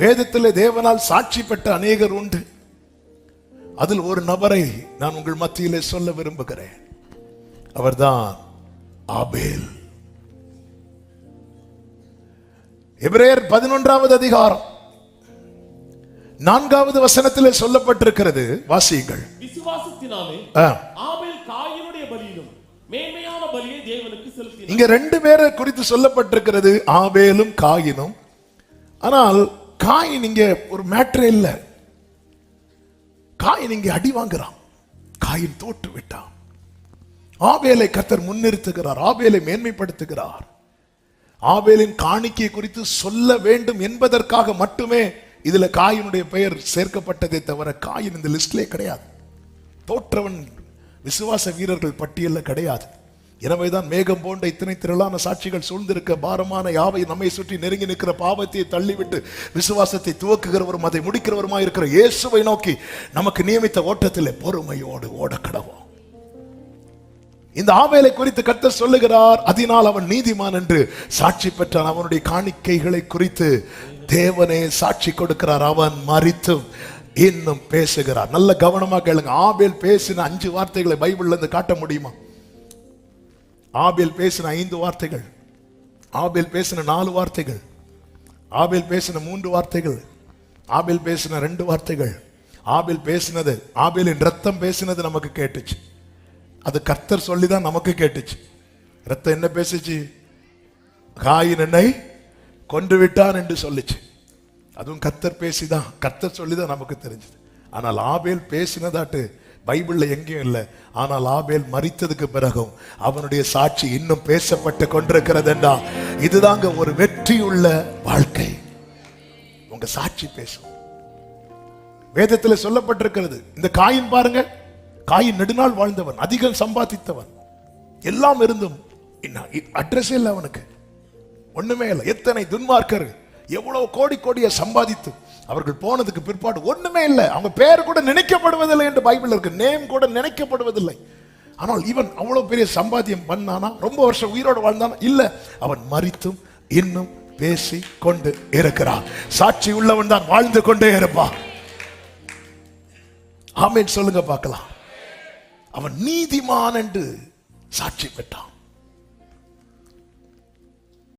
வேதத்திலே தேவனால் சாட்சி பெற்ற அநேகர் உண்டு. அதில் ஒரு நபரை நான் உங்கள் மத்தியிலே சொல்ல விரும்புகிறேன். அவர்தான் ஆபேல். எபிரேயர் பதினொன்றாவது அதிகாரம். நான்காவது வசனத்திலே சொல்லப்பட்டிருக்கிறது வாசியுங்கள். இங்க ரெண்டு பேரை குறித்து சொல்லப்பட்டிருக்கிறது ஆபேலும் காயினும் ஆனால் காயின் இங்க ஒரு மேட்ரே இல்ல. காயின் இங்க அடி வாங்குறான். காயின் தோற்று விட்டான். ஆவேலை கத்தர் முன்னிறுத்துகிறார். ஆவேலை மேன்மைப்படுத்துகிறார். ஆவேலின் காணிக்கை குறித்து சொல்ல வேண்டும் என்பதற்காக மட்டுமே இதுல காயினுடைய பெயர் சேர்க்கப்பட்டதே தவிர காயின் இந்த லிஸ்ட்லே கிடையாது. தோற்றவன் விசுவாச வீரர்கள் பட்டியலில் கிடையாது. எனவேதான் மேகம் போன்ற இத்தனை திரளான சாட்சிகள் சூழ்ந்திருக்க பாரமான யாவை நம்மை சுற்றி நெருங்கி நிற்கிற பாவத்தை தள்ளிவிட்டு விசுவாசத்தை துவக்குகிறவரும் அதை முடிக்கிறவருமா இருக்கிற இயேசுவை நோக்கி நமக்கு நியமித்த ஓட்டத்திலே பொறுமையோடு ஓட கடவோம் இந்த ஆவேலை குறித்து கர்த்தர் சொல்லுகிறார் அதனால் அவன் நீதிமான் என்று சாட்சி பெற்றான். அவனுடைய காணிக்கைகளை குறித்து தேவனே சாட்சி கொடுக்கிறார். அவன் மறித்தும் இன்னும் பேசுகிறார். நல்ல கவனமா கேளுங்க. ஆபேல் பேசின அஞ்சு வார்த்தைகளை பைபிள்ல இருந்து காட்ட முடியுமா? ஆபேல் பேசின ஐந்து வார்த்தைகள். ஆபேல் பேசின நாலு வார்த்தைகள். ஆபேல் பேசின மூன்று வார்த்தைகள். ஆபேல் பேசின ரெண்டு வார்த்தைகள். ஆபேல் பேசினது ஆபேலின் ரத்தம் பேசினது நமக்கு கேட்டுச்சு. அது கர்த்தர் சொல்லிதான் நமக்கு கேட்டுச்சு. ரத்தம் என்ன பேசுச்சு? காயின் என்னை கொன்று விட்டான் என்று சொல்லுச்சு. அதுவும் கர்த்தர் பேசிதான். கர்த்தர் சொல்லிதான் நமக்கு தெரிஞ்சது. ஆனால் ஆபேல் பேசினதாட்டு பைபிள்ல எங்கேயும் இல்லை. ஆனால் ஆபேல் மறித்ததுக்கு பிறகும் அவனுடைய சாட்சி இன்னும் பேசப்பட்டு கொண்டிருக்கிறது இதுதாங்க ஒரு வெற்றியுள்ள வாழ்க்கை. உங்க சாட்சி பேசும். வேதத்துல சொல்லப்பட்டிருக்கிறது. இந்த காயின் பாருங்க. காயின் நெடுநாள் வாழ்ந்தவன் அதிகம் சம்பாதித்தவன். எல்லாம் இருந்தும் அட்ரஸே இல்லை அவனுக்கு. ஒண்ணுமே இல்லை. எத்தனை துன்மார்க்கர் எவ்வளவு கோடி கோடியை சம்பாதித்து அவர்கள் போனதுக்கு பிற்பாடு ஒண்ணுமே இல்லை. அவங்க பேர் கூட நினைக்கப்படுவதில்லை என்று பைபிள் இருக்கு. நேம் கூட நினைக்கப்படுவதில்லை. ஆனால் இவன் அவ்வளவு பெரிய சம்பாத்தியம் பண்ணானா? ரொம்ப வருஷம் உயிரோடு வாழ்ந்தானா? இல்ல. அவன் மறித்தும் இன்னும் பேசி கொண்டு இருக்கிறான். சாட்சி உள்ளவன் தான் வாழ்ந்து கொண்டே இருப்பான். ஆமேன். சொல்லுங்க பார்க்கலாம். அவன் நீதிமான் என்று சாட்சி பெற்றான்.